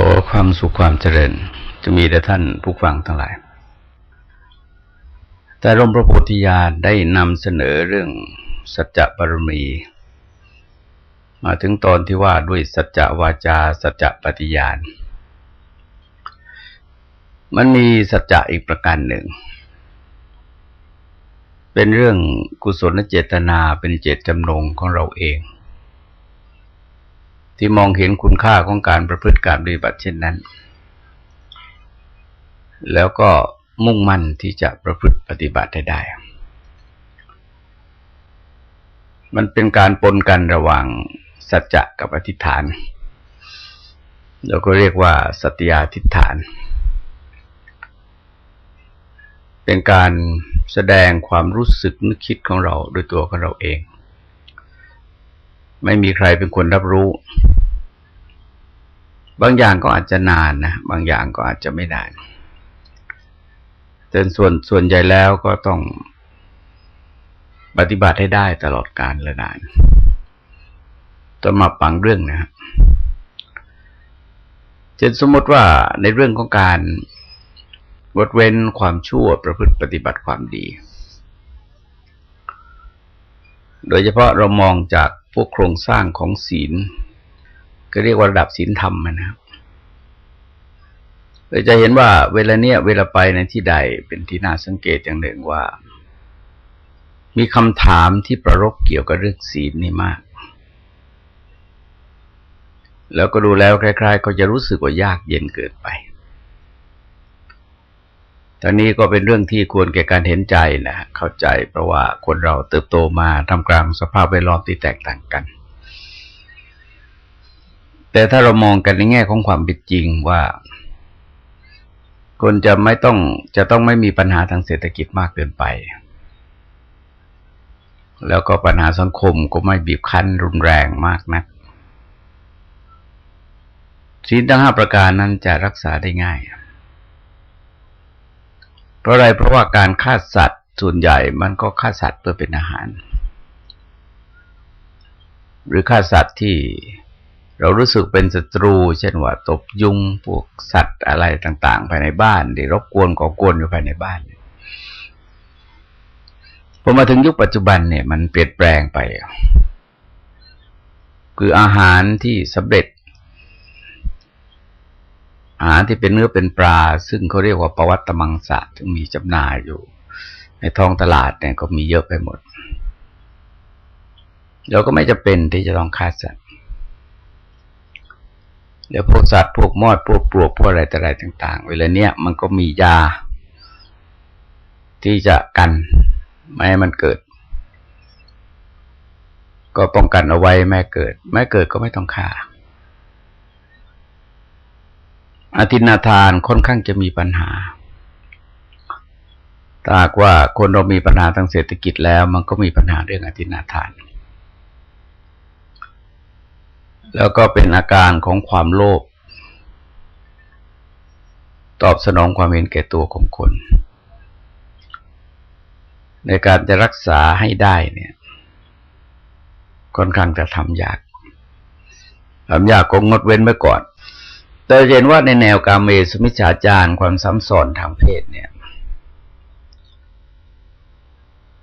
ขอความสุขความเจริญ จะมีแด่ท่านผู้ฟังทั้งหลาย แต่ร่มพระโพธิญาณได้นำเสนอเรื่องสัจจะบารมี มาถึงตอนที่ว่าด้วยสัจจะวาจา สัจจะปฏิญาณ มันมีสัจจะอีกประการหนึ่ง เป็นเรื่องกุศลเจตนาเป็นเจตจำนงของเราเอง ที่มองเห็นคุณค่าของการประพฤติการปฏิบัติเช่นนั้น แล้วก็มุ่งมั่นที่จะประพฤติปฏิบัติได้ มันเป็นการปนกันระหว่างสัจจะกับอธิษฐานเราก็เรียกว่าสัตยาธิษฐาน เป็นการแสดงความรู้สึกนึกคิดของเราโดยตัวของเราเอง ไม่มีใครเป็นคนรับรู้ บางอย่างก็อาจจะนานนะ บางอย่างก็อาจจะไม่นานแต่ส่วนส่วนใหญ่แล้วก็ต้องปฏิบัติให้ได้ตลอดกาลละนานต้องมาปังเรื่องนะครับเช่นสมมติว่าในเรื่องของการวดเว้นความชั่วประพฤติปฏิบัติความดี โดยเฉพาะเรามองจาก วกโครงสร้างของศีล ก็เรียกว่าระดับศีลธรรมนะครับเราจะเห็นว่าเวลาเนี้ยเวลาไปในที่ใดเป็นที่น่าสังเกตอย่างหนึ่งว่า มีคำถามที่ประรบเกี่ยวกับเรื่องศีลนี่มาก แล้วก็ดูแล้วคล้ายๆ ก็จะรู้สึกว่ายากเย็นเกินไป ตอนนี้ก็เป็นเรื่องที่ควรแก่การเห็นใจนะเข้าใจเพราะว่าคนเราเติบโตมาทำกลางสภาพแวดล้อมที่แตกต่างกัน แต่ถ้าเรามองกันในแง่ของความเป็นจริงว่า คนจะไม่ต้องจะต้องไม่มีปัญหาทางเศรษฐกิจมากเกินไป แล้วก็ปัญหาสังคมก็ไม่บีบคั้นรุนแรงมากนักศีลทั้งห้าประการนั้นจะรักษาได้ง่าย ราะอะไรเพราะว่าการฆ่าสัตว์ส่วนใหญ่มันก็ฆ่าสัตว์เพื่อเป็นอาหาร หรือฆ่าสัตว์ที่เรารู้สึกเป็นศัตรู เช่นว่าตบยุงพวกสัตว์อะไรต่าง ๆ ภายในบ้านที่รบกวนก่อกวนอยู่ภายในบ้านพอมาถึงยุคปัจจุบันเนี่ย มันเปลี่ยนแปลงไป คืออาหารที่สำเร็จ อาหารที่เป็นเนื้อเป็นปลา ซึ่งเขาเรียกว่าปวัตมังสะซึ่งมีจำหน่ายอยู่ ในท้องตลาดเนี่ยก็มีเยอะไปหมดเราก็ไม่จะเป็นที่จะต้องฆ่าสัตว์เดี๋ยวพวกสัตว์พวกมอดพวกปลวกพวกอะไรแต่อะไรต่าง ๆ เวลาเนี้ยมันก็มียา ที่จะกันไม่ให้มันเกิด ก็ป้องกันเอาไว้แม่เกิดแม่เกิดก็ไม่ต้องฆ่า อธินาทานค่อนข้างจะมีปัญหาถ้าว่าคนเรามีปัญหาทางเศรษฐกิจแล้ว มันก็มีปัญหาเรื่องอธินาทาน แล้วก็เป็นอาการของความโลภตอบสนองความเห็นแก่ตัวของคน ในการจะรักษาให้ได้เนี่ยค่อนข้างจะทำยากทำยากคงงดเว้นไว้ก่อน แต่เห็นว่าในแนวการเมสมิจฉาจารความซ้ำซ้อนทางเพศเนี่ย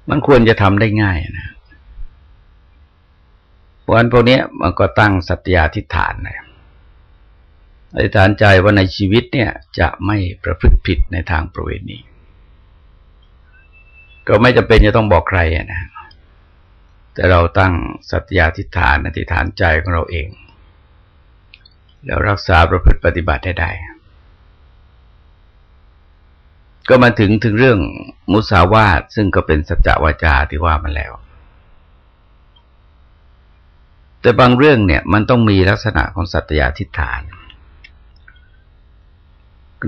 มันควรจะทำได้ง่ายนะเพราะนั่นพวกนี้มันก็ตั้งสัตยาธิฐานนะอธิษฐานใจว่าในชีวิตเนี่ยจะไม่ประพฤติผิดในทางประเวณีก็ไม่จำเป็นจะต้องบอกใครนะ แต่เราตั้งสัตยาธิฐานอธิษฐานใจของเราเอง แล้วรักษาประพฤติปฏิบัติได้ได้ ก็มาถึงถึงเรื่องมุสาวาทซึ่งก็เป็นสัจจวาจาที่ว่ามาแล้ว แต่บางเรื่องเนี่ยมันต้องมีลักษณะของสัตยาธิฐาน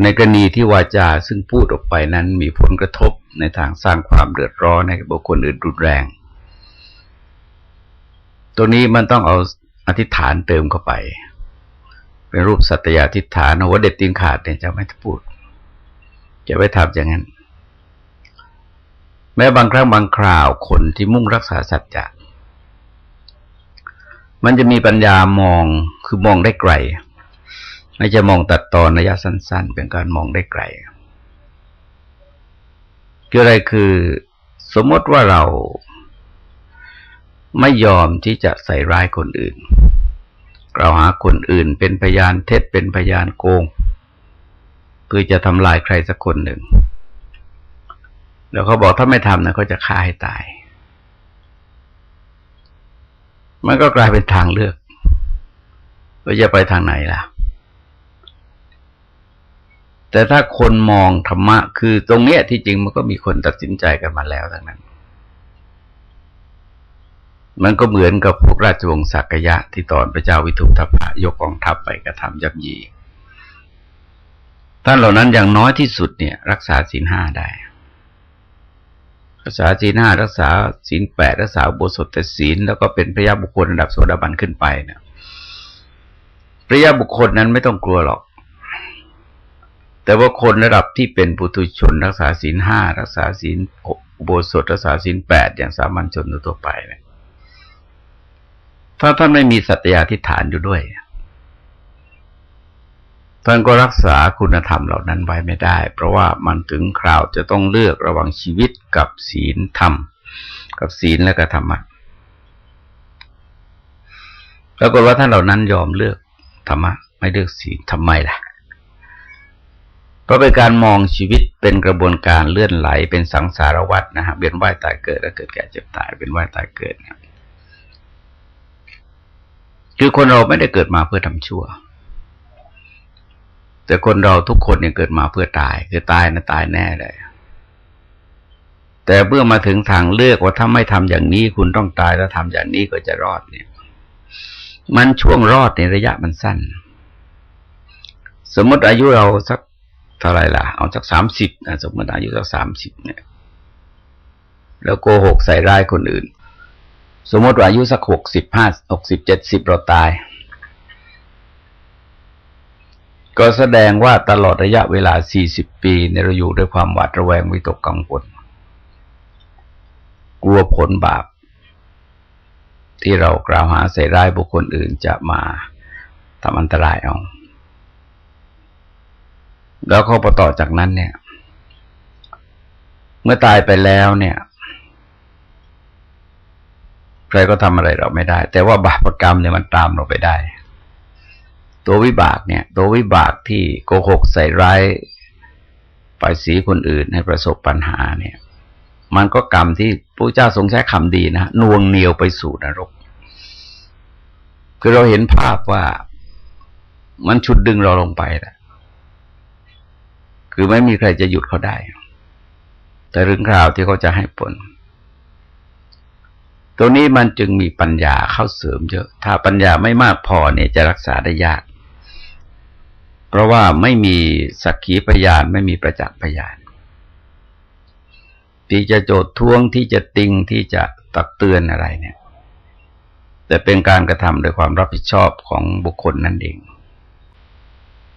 ในกรณีที่วาจาซึ่งพูดออกไปนั้นมีผลกระทบในทางสร้างความเดือดร้อนในบุคคลอื่นรุนแรง ตัวนี้มันต้องเอาอธิษฐานเติมเข้าไป เป็นรูปสัตยาทิฏฐานหัวเด็ดตีนขาดเนี่ยจะไม่พูด จะไม่ทำอย่างนั้น แม้บางครั้งบางคราวคนที่มุ่งรักษาสัจจะมันจะมีปัญญามองคือมองได้ไกล ไม่จะมองตัดตอนระยะสั้น ๆ เป็นการมองได้ไกลคืออะไรคือสมมติว่าเราไม่ยอมที่จะใส่ร้ายคนอื่น กล่าวหาคนอื่น เป็นพยานเท็จเป็นพยานโกงเพื่อจะทำลายใครสักคนหนึ่ง แล้วเขาบอกถ้าไม่ทำนะเขาจะฆ่าให้ตาย มันก็กลายเป็นทางเลือกว่าจะไปทางไหนล่ะแต่ถ้าคนมองธรรมะ คือตรงเนี้ยที่จริงมันก็มีคนตัดสินใจกันมาแล้วทั้งนั้น มันก็เหมือนกับพวกราชวงศ์สักยะที่ตอนพระเจ้าวิทุทัพยกกองทัพไปกระทำยับยีท่านเหล่านั้นอย่างน้อยที่สุดเนี่ย รักษาศีลห้าได้รักษาศีลห้ารักษาศีลแปดรักษาบุสถศีลแล้วก็เป็นพระยาบุคคลระดับโสดาบันขึ้นไปเนี่ยพระยาบุคคลนั้นไม่ต้องกลัวหรอก แต่ว่าคนระดับที่เป็นปุถุชน รักษาศีลห้ารักษาศีลอุโบสถรักษาศีลแปดอย่างสามัญชนทั่วไปเนี่ย ถ้าท่านไม่มีสัตยาธิฐานอยู่ด้วย ท่านก็รักษาคุณธรรมเหล่านั้นไว้ไม่ได้ เพราะว่ามันถึงคราวจะต้องเลือกระหว่างชีวิตกับศีลธรรม กับศีลและก็ธรรมะปรากฏว่าท่านเหล่านั้นยอมเลือกธรรมะ ไม่เลือกศีลทำไมล่ะ เพราะเป็นการมองชีวิตเป็นกระบวนการเลื่อนไหลเป็นสังสารวัฏนะฮะเวียนว่ายตายเกิดแล้วเกิดแก่เจ็บตายเป็นว่ายตายเกิดนะ คือคนเราไม่ได้เกิดมาเพื่อทำชั่ว แต่คนเราทุกคนเนี่ยเกิดมาเพื่อตาย คือตายนะตายแน่เลยแต่เมื่อมาถึงทางเลือกว่าถ้าไม่ทำอย่างนี้คุณต้องตายแล้วทำอย่างนี้ก็จะรอดเนี่ย มันช่วงรอดในระยะมันสั้น สมมติอายุเราสักเท่าไรล่ะ เอาสักสามสิบนะสมมติอายุสักสามสิบเนี่ย แล้วโกหกใส่ร้ายคนอื่น สมมติว่าอายุสักหกสิบห้าหกสิบเจ็ดสิบเราตาย ก็แสดงว่าตลอดระยะเวลาสี่สิบปีในเราอยู่ด้วยความหวาดระแวงวิตกกังวลกลัวผลบาป ที่เรากล่าวหาใส่ร้ายบุคคลอื่นจะมาทำอันตรายเอาแล้วข้อประต่อจากนั้นเนี่ย เมื่อตายไปแล้วเนี่ย ใครก็ทำอะไรเราไม่ได้ แต่ว่าบาปกรรมเนี่ยมันตามเราไปได้ ตัววิบากเนี่ย ตัววิบากที่โกหกใส่ร้ายปายสีคนอื่นให้ประสบปัญหาเนี่ย มันก็กรรมที่พระเจ้าทรงใช้คำดีนะนวงเหนียวไปสู่นรก คือเราเห็นภาพว่ามันชุดดึงเราลงไปแหละคือไม่มีใครจะหยุดเขาได้ แต่เรื่องราวที่เขาจะให้ผล ตรงนี้มันจึงมีปัญญาเข้าเสริมเยอะ ถ้าปัญญาไม่มากพอเนี่ยจะรักษาได้ยาก เพราะว่าไม่มีสักขีพยานไม่มีประจักษ์พยาน ที่จะโจทท้วงที่จะติงที่จะตักเตือนอะไรเนี่ย แต่เป็นการกระทำโดยความรับผิดชอบของบุคคลนั่นเอง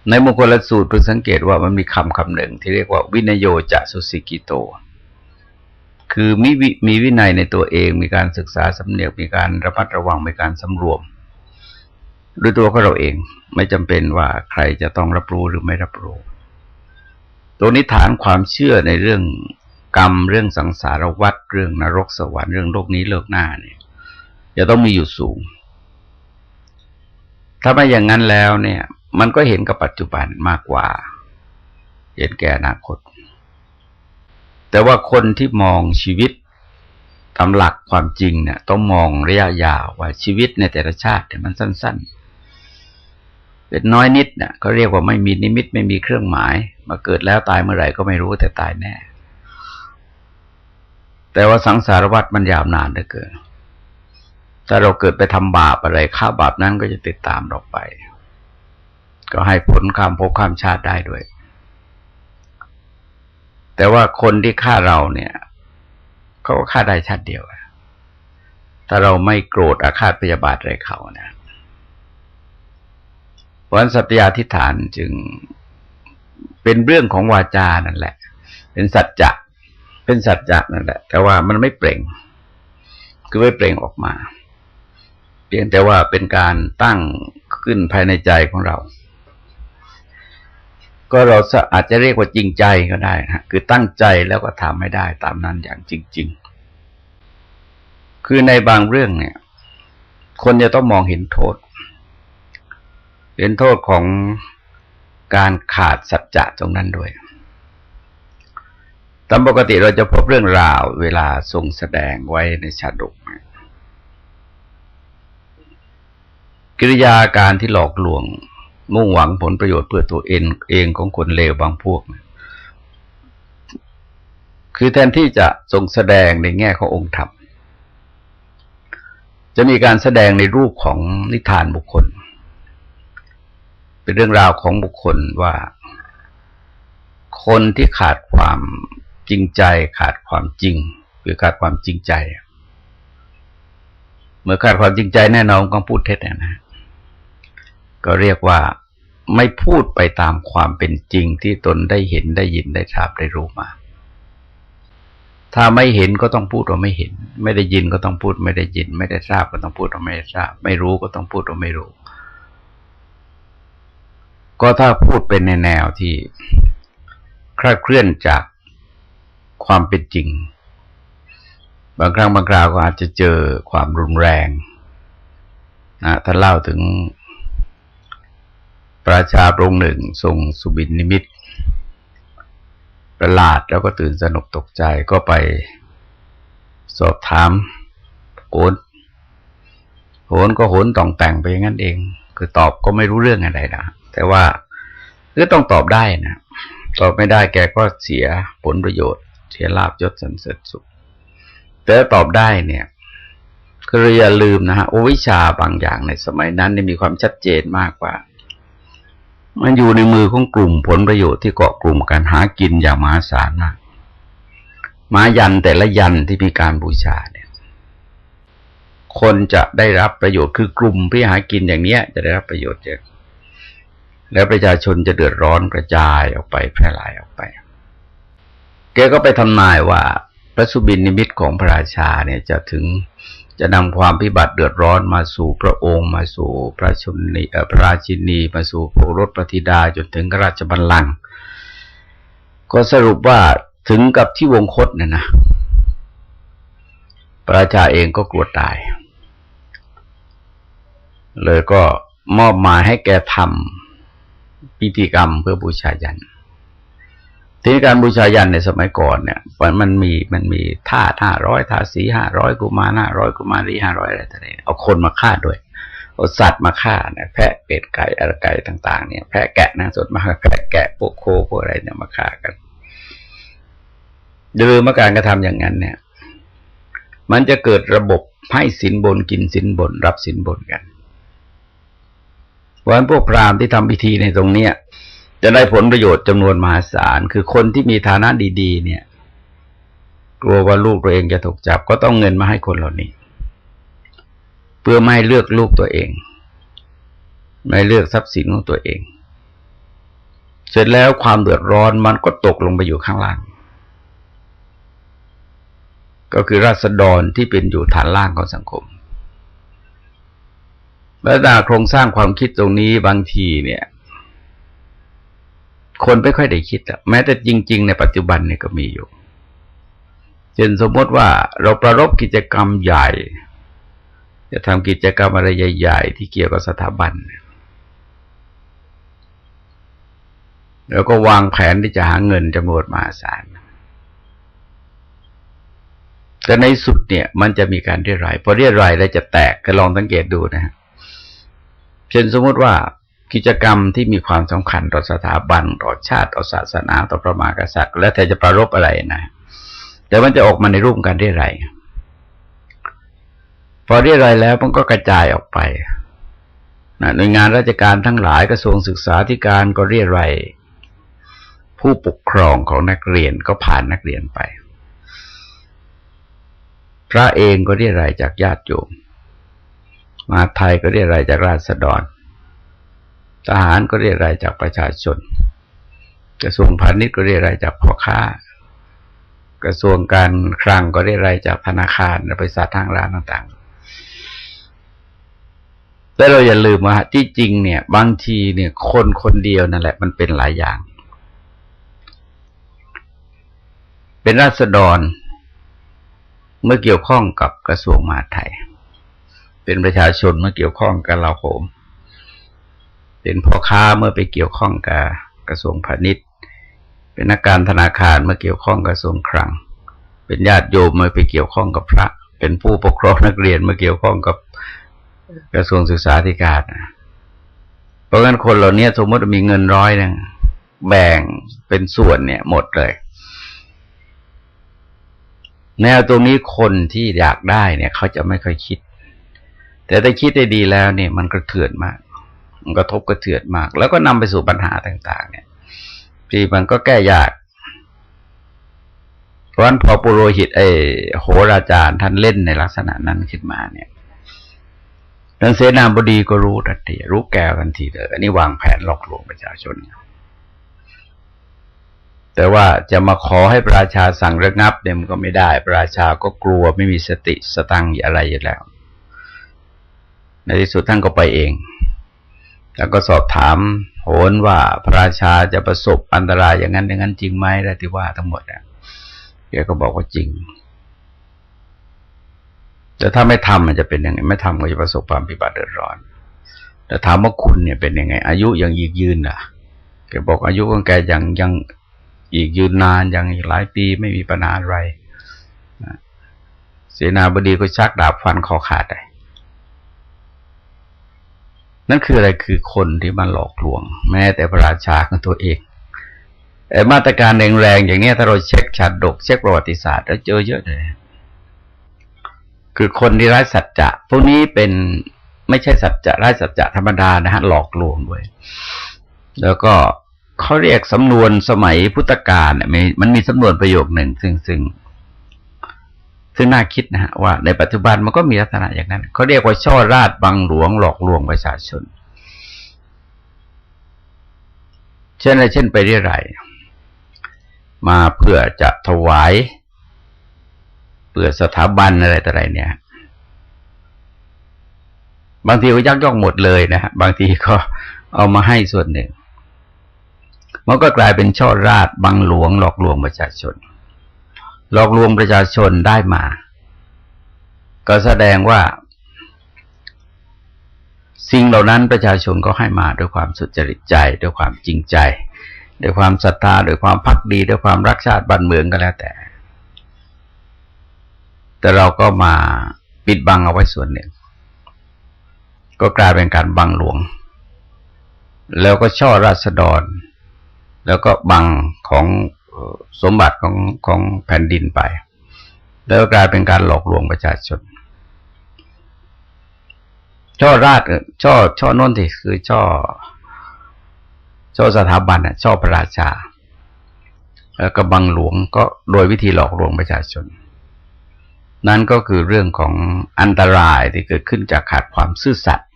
ในมงคลสูตรเพิ่งสังเกตว่ามันมีคำคำหนึ่งที่เรียกว่าวินโยจะสุสิกิโต คือมีมีวินัยในตัวเองมีการศึกษาสำเนียกมีการระมัดระวังมีการสำรวมด้วยตัวของเราเองไม่จำเป็นว่าใครจะต้องรับรู้หรือไม่รับรู้ตัวนี้ฐานความเชื่อในเรื่องกรรมเรื่องสังสารวัฏเรื่องนรกสวรรค์เรื่องโลกนี้โลกหน้าเนี่ยจะต้องมีอยู่สูง ถ้าไม่อย่างนั้นแล้วเนี่ย มันก็เห็นกับปัจจุบันมากกว่า เห็นแก่อนาคต แต่ว่าคนที่มองชีวิตตามหลักความจริงเนี่ยต้องมองระยะยาวว่าชีวิตในแต่ละชาติเนี่ยมันสั้น ๆ เป็นน้อยนิดเนี่ยเขาเรียกว่าไม่มีนิมิตไม่มีเครื่องหมาย มาเกิดแล้วตายเมื่อไหร่ก็ไม่รู้แต่ตายแน่ แต่ว่าสังสารวัฏมันยาวนานเหลือเกินถ้าเราเกิดไปทำบาปอะไรข้าบาปนั้นก็จะติดตามเราไป ก็ให้ผลข้ามภพข้ามชาติได้ด้วย แต่ว่าคนที่ฆ่าเราเนี่ยเขาก็ฆ่าได้ชาติเดียวถ้าเราไม่โกรธอาฆาตพยาบาทอะไรเขานะวันสัตยาธิฐานจึงเป็นเรื่องของวาจานั่นแหละ เป็นสัจจะเป็นสัจจะนั่นแหละ แต่ว่ามันไม่เปล่ง คือไม่เปล่งออกมา เพียงแต่ว่าเป็นการตั้งขึ้นภายในใจของเรา ก็เราอาจจะเรียกว่าจริงใจก็ได้นะคือตั้งใจแล้วก็ทำไม่ได้ตามนั้นอย่างจริง ๆ คือในบางเรื่องเนี่ย คนจะต้องมองเห็นโทษ เห็นโทษของการขาดสัจจะตรงนั้นด้วยตามปกติเราจะพบเรื่องราวเวลาทรงแสดงไว้ในชาดกกิริยาการที่หลอกลวง มุ่งหวังผลประโยชน์เพื่อตัวเองเองของคนเลวบางพวกคือแทนที่จะทรงแสดงในแง่ขององค์ธรรม จะมีการแสดงในรูปของนิทานบุคคล เป็นเรื่องราวของบุคคลว่า คนที่ขาดความจริงใจขาดความจริงหรือขาดความจริงใจ เมื่อขาดความจริงใจแน่นอนก็พูดเท็จนะก็เรียกว่า ไม่พูดไปตามความเป็นจริงที่ตนได้เห็นได้ยินได้ทราบได้รู้มา ถ้าไม่เห็นก็ต้องพูดว่าไม่เห็น ไม่ได้ยินก็ต้องพูด ไม่ได้ยิน ไม่ได้ทราบก็ต้องพูดว่าไม่ได้ทราบ ไม่รู้ก็ต้องพูดว่าไม่รู้ ก็ถ้าพูดเป็นในแนวที่คลาดเคลื่อนจากความเป็นจริง บางครั้งบางคราวก็อาจจะเจอความรุนแรงนะถ้าเล่าถึง ประชาปรงหนึ่งทรงสุบินนิมิตประหลาดแล้วก็ตื่นสนุกตกใจก็ไปสอบถามโหนโหนก็โหนต้องแต่งไปอย่างนั้นเอง คือตอบก็ไม่รู้เรื่องอะไรนะแต่ว่าก็ต้องตอบได้นะตอบไม่ได้แกก็เสียผลประโยชน์ เสียลาบยศสันเสริญสุข แต่ตอบได้เนี่ยก็อย่าลืมนะฮะโอวิชาบางอย่างในสมัยนั้นมีความชัดเจนมากกว่า มันอยู่ในมือของกลุ่มผลประโยชน์ที่เกาะกลุ่มการหากินอย่างมหาศาลมากมายันแต่ละยันที่มีการบูชาเนี่ย คนจะได้รับประโยชน์คือกลุ่มที่หากินอย่างเนี้ย จะได้รับประโยชน์เยอะแล้วประชาชนจะเดือดร้อนกระจายออกไปแพร่หลายออกไป แกก็ไปทำนายว่าพระสุบินนิมิตของพระราชาเนี่ยจะถึง จะนำความพิบัติเดือดร้อนมาสู่พระองค์ มาสู่พระชนีพระราชินี มาสู่พระรถปฏิดาจนถึงราชบัลลังก์ก็สรุปว่าถึงกับที่วงคตเนี่ยนะพระราชาเองก็กลัวตาย เลยก็มอบหมายให้แกทำพิธีกรรมเพื่อบูชายัน ทีนี้การบูชายันในสมัยก่อนเนี่ยมันมีมันมีท่าห้าร้อยท่าสีห้าร้อยกุมารห้าร้อยกุมารีห้าร้อยอะไรต่างๆเอาคนมาฆ่าด้วยเอาสัตว์มาฆ่าเนี่ยแพะเป็ดไก่อะไรไก่ต่าง ๆ เนี่ยแพะแกะนะสดมาแพะแกะพวกโคพวกอะไรเนี่ยมาฆ่ากันอย่าลืมว่าการกระทำอย่างนั้นเนี่ย มันจะเกิดระบบให้สินบนกินสินบนรับสินบนกันวันพวกพราหมณ์ที่ทำพิธีในตรงเนี้ย จะได้ผลประโยชน์จำนวนมหาศาล คือคนที่มีฐานะดี ๆ เนี่ย กลัวว่าลูกตัวเองจะถูกจับ ก็ต้องเงินมาให้คนเหล่านี้ เพื่อไม่เลือกลูกตัวเอง ไม่เลือกทรัพย์สินของตัวเอง เสร็จแล้วความเดือดร้อนมันก็ตกลงไปอยู่ข้างล่าง ก็คือราษฎรที่เป็นอยู่ฐานล่างของสังคมและดาโครงสร้างความคิดตรงนี้บางทีเนี่ย คนไม่ค่อยได้คิดอะแม้แต่จริง ๆ ในปัจจุบันเนี่ยก็มีอยู่ เช่นสมมติว่าเราประรบกิจกรรมใหญ่ จะทำกิจกรรมอะไรใหญ่ ๆ ที่เกี่ยวกับสถาบัน แล้วก็วางแผนที่จะหาเงินจำนวนมหาศาลแต่ในสุดเนี่ย มันจะมีการเรียรายพอเรียรายแล้วจะแตกก็ลองสังเกตดูนะฮะเช่นสมมติว่า กิจกรรมที่มีความสำคัญต่อสถาบันต่อชาติต่อศาสนาต่อพระมหากษัตริย์ แล้วแต่จะประรบอะไรนะ แต่มันจะออกมาในรูปการเรียรายพอเรียรายแล้วมันก็กระจายออกไปหน่วยงานราชการทั้งหลายกระทรวงศึกษาธิการก็เรียรายผู้ปกครองของนักเรียนก็ผ่านนักเรียนไป พระเองก็เรียรายจากญาติโยม มาไทยก็เรียรายจากราษฎร ทหารก็เรียรายจากประชาชน กระทรวงพาณิชย์ก็เรียรายจากพ่อค้า กระทรวงการคลังก็เรียรายจากธนาคารบริษัททางร้านต่างๆ แต่เราอย่าลืมว่าที่จริงเนี่ย บางทีเนี่ย คนคนเดียวนั่นแหละ มันเป็นหลายอย่าง เป็นราษฎรเมื่อเกี่ยวข้องกับกระทรวงมหาดไทย เป็นประชาชนเมื่อเกี่ยวข้องกับเราโหม เป็นพ่อค้าเมื่อไปเกี่ยวข้องกับกระทรวงพาณิชย์ เป็นนักการธนาคารเมื่อเกี่ยวข้องกับกระทรวงคลัง เป็นญาติโยมเมื่อไปเกี่ยวข้องกับพระ เป็นผู้ปกครองนักเรียนเมื่อเกี่ยวข้องกับกระทรวงศึกษาธิการเพราะงั้นคนเหล่านี้สมมติมีเงินร้อยหนึ่งแบ่งเป็นส่วนเนี่ย หมดเลยแนวตรงนี้คนที่อยากได้เนี่ย เขาจะไม่ค่อยคิด แต่ถ้าคิดได้ดีแล้วเนี่ย มันกระเทือนมาก มันกระทบกระเทือนมาก แล้วก็นำไปสู่ปัญหาต่าง ๆ เนี่ยที่มันก็แก้ยาก เพราะนั้นพอปุโรหิตไอโหราจารย์ท่านเล่นในลักษณะนั้นขึ้นมาเนี่ยท่านเสนาบดีก็รู้ทันทีรู้แก้วทันทีเลยอันนี้วางแผนหลอกลวงประชาชน แต่ว่าจะมาขอให้ประชาสั่งระงับเนี่ยมันก็ไม่ได้ ประชาก็กลัวไม่มีสติสตังอะไรอยู่แล้ว ในที่สุดท่านก็ไปเอง แล้วก็สอบถามโหนว่าพระราชาจะประสบอันตรายอย่างนั้นอย่างนั้นจริงไหมได้ที่ว่าทั้งหมดอะแกก็บอกว่าจริง แต่ถ้าไม่ทำมันจะเป็นยังไง ไม่ทำก็จะประสบความพิบัติเดือดร้อน แต่ถามว่าคุณเนี่ยเป็นยังไง อายุยังยืดยืนอะแกบอกอายุของแกยังยังอีกยืนนานยังอีกหลายปีไม่มีปัญหาอะไรเสนาบดีก็ชักดาบฟันคอขาดเลย นั่นคืออะไรคือคนที่มันหลอกลวง แม้แต่พระราชาของตัวเองมาตรการแรงๆอย่างนี้ถ้าเราเช็คชัดดก เช็คประวัติศาสตร์แล้วเจอเยอะเลย คือคนที่ร้สัจจะพวกนี้เป็นไม่ใช่สัจจะร้สัจจะธรรมดานะฮะหลอกลวงด้วย แล้วก็เขาเรียกสำนวนสมัยพุทธกาลเนี่ยมันมีสำนวนประโยคหนึ่งซึ่งซึ่ง ซึ่งน่าคิดนะฮะว่าในปัจจุบันมันก็มีลักษณะอย่างนั้นเขาเรียกว่าช่อราดบังหลวงหลอกลวงประชาชน เช่นอะไรเช่นไปเรียไรมาเพื่อจะถวายเพื่อสถาบันอะไรต่ออะไรเนี่ย บางทีก็ยักยอกหมดเลยนะฮะบางทีก็เอามาให้ส่วนหนึ่งมันก็กลายเป็นช่อราดบังหลวงหลอกลวงประชาชน หลอกลวงประชาชนได้มา ก็แสดงว่า สิ่งเหล่านั้นประชาชนก็ให้มาด้วยความสุจริตใจด้วยความจริงใจด้วยความศรัทธาด้วยความพักดีด้วยความรักชาติบ้านเมืองก็แล้วแต่ แต่เราก็มาปิดบังเอาไว้ส่วนหนึ่ง ก็กลายเป็นการบังหลวง แล้วก็ช่อราษฎร แล้วก็บังของ สมบัติของของแผ่นดินไป แล้วกลายเป็นการหลอกลวงประชาชน ช่อราชช่อช่อน้นที่คือช่อช่อสถาบันอะช่อพระราชา แล้วก็บังหลวงก็โดยวิธีหลอกลวงประชาชน นั่นก็คือเรื่องของอันตรายที่เกิดขึ้นจากขาดความซื่อสัตย์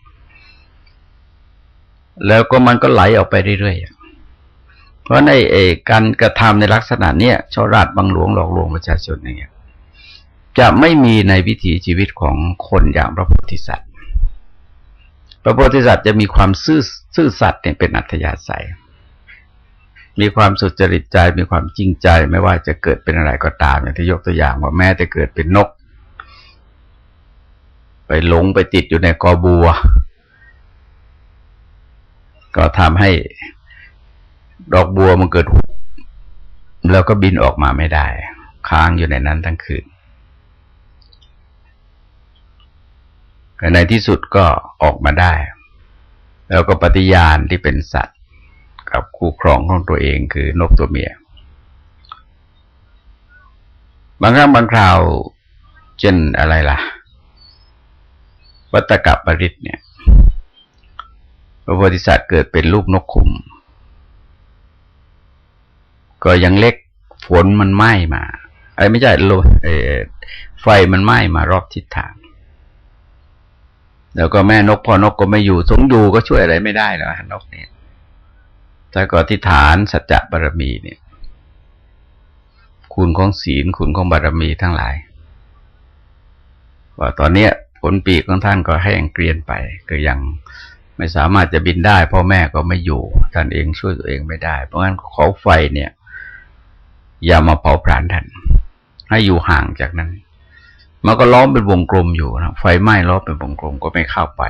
แล้วก็มันก็ไหลออกไปเรื่อยๆ เพราะในเอกการกระทำในลักษณะเนี้ยชราดบังหลวงหลอกลวงประชาชนอย่างเงี้ยจะไม่มีในวิถีชีวิตของคนอย่างพระโพธิสัตว์ พระโพธิสัตว์จะมีความซื่อซื่อสัตย์เนี่ยเป็นอัธยาศัย มีความสุจริตใจมีความจริงใจไม่ว่าจะเกิดเป็นอะไรก็ตามอย่างที่ยกตัวอย่างว่าแม้แต่เกิดเป็นนก ไปหลงไปติดอยู่ในกอบัว ก็ทำให้ ดอกบัวมันเกิดหุบแล้วก็บินออกมาไม่ได้ ค้างอยู่ในนั้นทั้งคืนในที่สุดก็ออกมาได้ แล้วก็ปฏิญาณที่เป็นสัตว์ กับคู่ครองของตัวเองคือนกตัวเมีย บางครั้งบางคราวเช่นอะไรล่ะ วัตกับปริตเนี่ยพระโพธิสัตว์เกิดเป็นลูกนกขุม ก็ยังเล็กฝนมันไหม้มาไอ้ไม่ใช่โลไฟมันไหม้มารอบทิศทาง แล้วก็แม่นกพ่อนกก็ไม่อยู่สงอยู่ก็ช่วยอะไรไม่ได้แล้วนกเนี่ยแต่ก็ทิฏฐานสัจจะบารมีเนี่ย คุณของศีลคุณของบารมีทั้งหลาย ว่าตอนเนี้ยผลปีกของท่านก็แห้งเกรียนไปก็ยังไม่สามารถจะบินได้พ่อแม่ก็ไม่อยู่ ท่านเองช่วยตัวเองไม่ได้ เพราะงั้นขอไฟเนี่ย อย่ามาเผาผลาญท่านให้อยู่ห่างจากนั้น มันก็ล้อมเป็นวงกลมอยู่นะไฟไหม้ล้อมเป็นวงกลมก็ไม่เข้าไป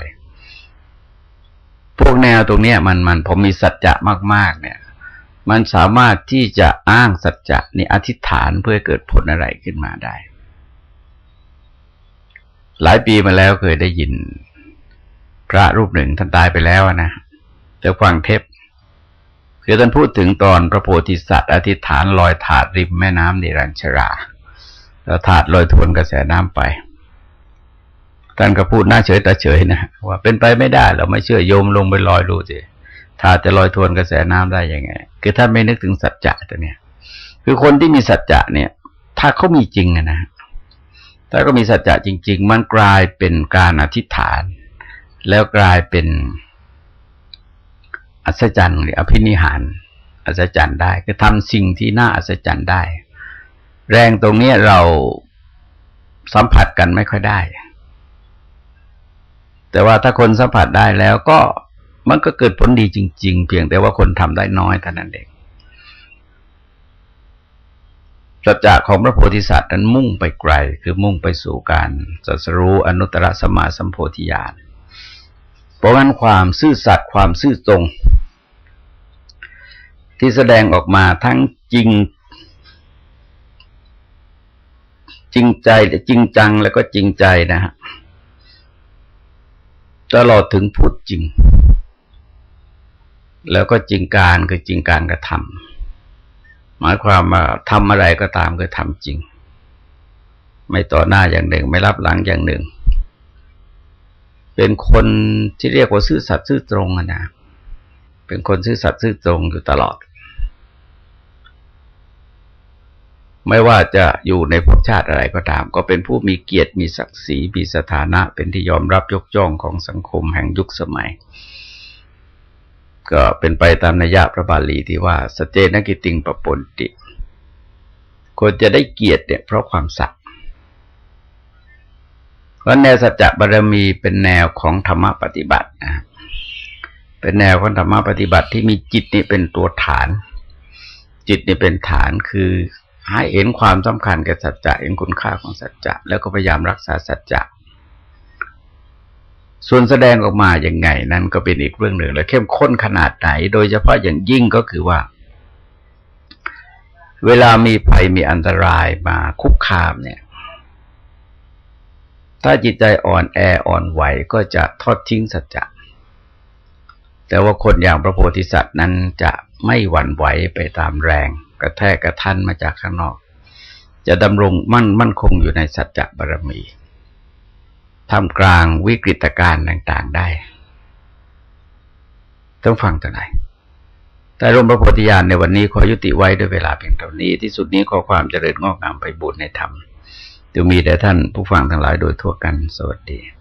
พวกแนวตรงเนี้ย มันมันผมมีสัจจะมาก ๆ เนี่ย มันสามารถที่จะอ้างสัจจะนี่อธิษฐานเพื่อเกิดผลอะไรขึ้นมาได้ หลายปีมาแล้วเคยได้ยิน พระรูปหนึ่งท่านตายไปแล้วนะแต่ฟังเทป คือท่านพูดถึงตอนพระโพธิสัตว์อธิษฐานลอยถาดริมแม่น้ำนิรัญชราแล้วถาดลอยทวนกระแสน้ำไปท่านก็พูดหน้าเฉยตาเฉยนะว่าเป็นไปไม่ได้เราไม่เชื่อโยมลงไปลอยดูสิถาดจะลอยทวนกระแสน้ำได้ยังไง คือท่านไม่นึกถึงสัจจะตัวเนี้ยคือคนที่มีสัจจะเนี่ย ถ้าเขามีจริงนะถ้าก็มีสัจจะจริง ๆ มันกลายเป็นการอธิษฐาน แล้วกลายเป็น อัศจรรย์หรืออภินิหาร อัศจรรย์ได้ คือทำสิ่งที่น่าอัศจรรย์ได้ แรงตรงนี้เราสัมผัสกันไม่ค่อยได้ แต่ว่าถ้าคนสัมผัสได้แล้วก็มันก็เกิดผลดีจริง ๆ เพียงแต่ว่าคนทำได้น้อยเท่านั้นเองสัจจะของพระโพธิสัตว์นั้นมุ่งไปไกล คือมุ่งไปสู่การสัสรู้อนุตตรสมมาสัมโพธิญาณเพราะงั้นความซื่อสัตย์ความซื่อตรง ที่แสดงออกมาทั้งจริง จริงใจจริงจังแล้วก็จริงใจนะฮะตลอดถึงพูดจริง แล้วก็จริงการคือจริงการกระทำหมายความว่าทำอะไรก็ตามคือทำจริง ไม่ต่อหน้าอย่างหนึ่ง ไม่รับหลังอย่างหนึ่ง เป็นคนที่เรียกว่าซื่อสัตย์ซื่อตรงนะเป็นคนซื่อสัตย์ซื่อตรงอยู่ตลอด ไม่ว่าจะอยู่ในภพชาติอะไรก็ตาม ก็เป็นผู้มีเกียรติมีศักดิ์ศรีมีสถานะ เป็นที่ยอมรับยกย่องของสังคมแห่งยุคสมัย ก็เป็นไปตามนัยยะพระบาลีที่ว่าสเจนกิติงปปนติคนจะได้เกียรติเนี่ยเพราะความสัตย์พราะแนวสัจจะบารมีเป็นแนวของธรรมปฏิบัตินะเป็นแนวของธรรมปฏิบัติที่มีจิตนี่เป็นตัวฐาน จิตนี่เป็นฐานคือ ให้เห็นความสำคัญแก่สัจจะเห็นคุณค่าของสัจจะ แล้วก็พยายามรักษาสัจจะ ส่วนแสดงออกมาอย่างไง นั้นก็เป็นอีกเรื่องหนึ่ง แล้วเข้มข้นขนาดไหน โดยเฉพาะอย่างยิ่งก็คือว่า เวลามีภัยมีอันตรายมาคุกคามเนี่ย ถ้าจิตใจอ่อนแออ่อนไหวก็จะทอดทิ้งสัจจะ แต่ว่าคนอย่างพระโพธิสัตว์นั้นจะไม่หวั่นไหวไปตามแรง กระแทกกระทันมาจากข้างนอก จะดำรงมั่นมั่นคงอยู่ในสัจจะบารมีทำกลางวิกฤตการณ์ต่าง ๆได้ต้องฟังตัวไหนแต่รมพระโพธิญาณในวันนี้ขอยุติไว้ด้วยเวลาเพียงเท่านี้ ที่สุดนี้ขอความเจริญงอกงามไปบุญในธรรมจะมีแต่ท่านผู้ฟังทั้งหลายโดยทั่วกัน สวัสดี